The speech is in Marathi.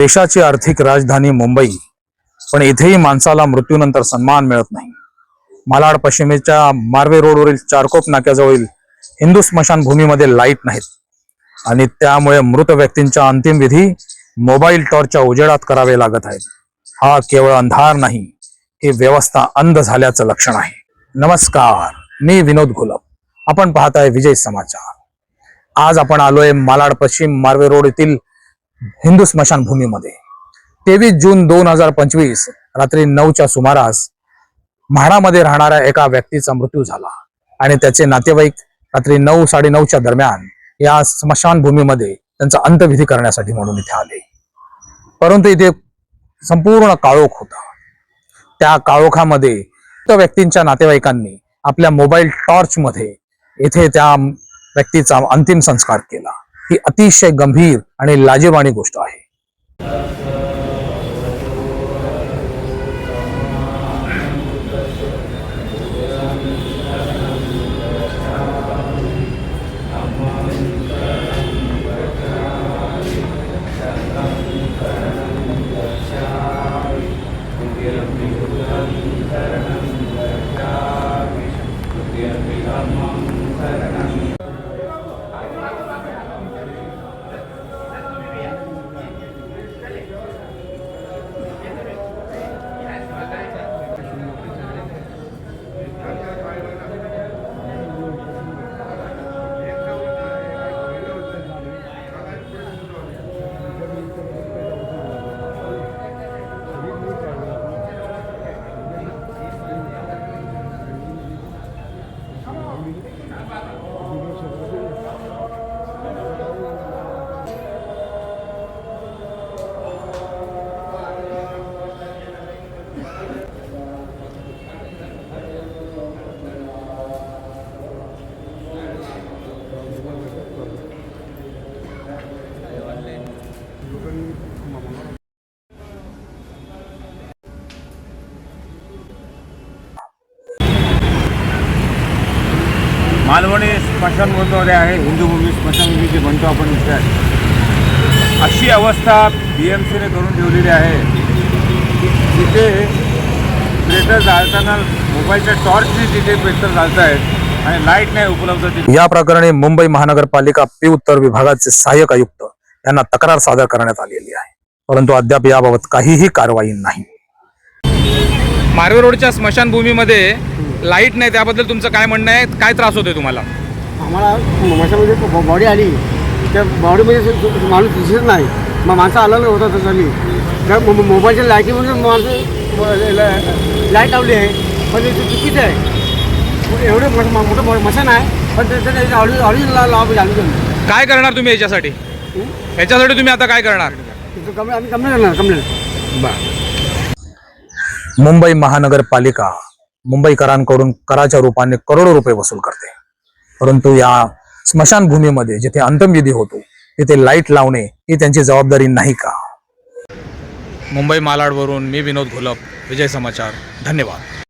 देशाची आर्थिक राजधानी मुंबई. पण इथेही माणसाला मृत्यूनंतर सन्मान मिळत नाही. मालाड पश्चिमेच्या मार्वे रोडवरील चारकोप नाक्याजवळील हिंदू स्मशानभूमीमध्ये लाइट नाहीत. आणि त्यामुळे मृत व्यक्तींच्या अंतिम विधी मोबाईल टॉर्चच्या उजेडात करावे लागत आहेत. हा केवळ अंधार नाही ही व्यवस्था अंध झाल्याचं लक्षण आहे. नमस्कार मी विनोद घोलप. आपण पाहताय विजय समाचार. आज आपण आलोय मालाड पश्चिम मार्वे रोड येथील हिंदू स्मशानभूमीमध्ये. तेवीस जून दोन हजार पंचवीस रात्री नऊच्या सुमारास म्हाडामध्ये राहणाऱ्या एका व्यक्तीचा मृत्यू झाला आणि त्याचे नातेवाईक रात्री नऊ साडेनऊच्या दरम्यान या स्मशानभूमीमध्ये त्यांचा अंत्यविधी करण्यासाठी म्हणून इथे आले. परंतु इथे संपूर्ण काळोख होता. त्या काळोखामध्ये त्या व्यक्तींच्या नातेवाईकांनी आपल्या मोबाईल टॉर्च मध्ये येथे त्या व्यक्तीचा अंतिम संस्कार केला. ही अतिशय गंभीर आणि लाजेवाणी गोष्ट आहे. मालवणी स्मशानभूमीमध्ये आहे हिंदूभूमी स्मशानभूमी जे म्हणतो आपण इथे. अशी अवस्था बी एम सीने करून ठेवलेली आहे. तिथे प्रेटर जाळताना मोबाईलच्या टॉर्चने तिथे प्रेटर जाळत आहेत आणि लाइट नाही उपलब्ध या प्रकरणी मुंबई महानगरपालिका पी उत्तर विभागाचे सहाय्यक आयुक्त. यांना तक्रार सादर करण्यात आलेली आहे. परंतु अद्याप याबाबत काहीही कारवाई नाही. मार्वे रोडच्या स्मशानभूमीमध्ये लाइट नाही त्याबद्दल तुमचं काय म्हणणं आहे? काय त्रास होतोय तुम्हाला? आम्हाला माशामध्ये बॉडी आली. त्या बॉडीमध्ये माणूस दिसत नाही. मग माणसं आलं होता तसं त्या मोबाईलच्या लाईटीमध्ये माणसं लाइट लावली आहे. पण ते चुकीचं आहे. एवढे मोठं मोठं मो- मशान आहे. पण त्याच्यात ऑडी ऑडी ला लाव चालू काय करणार तुम्ही याच्यासाठी? याच्यासाठी तुम्ही आता काय करणार? तिथं कमी आम्ही कमी करणार कमी मुंबई महानगरपालिका मुंबईकरांकडून कराच्या रूपाने करोडो रुपये वसूल करते. परंतु या स्मशानभूमीमध्ये जिथे अंतमविधी होतो तिथे लाइट लावणे ही त्यांची जबाबदारी नाही का? मुंबई मालाडवरून मी विनोद घोलप विजय समाचार धन्यवाद.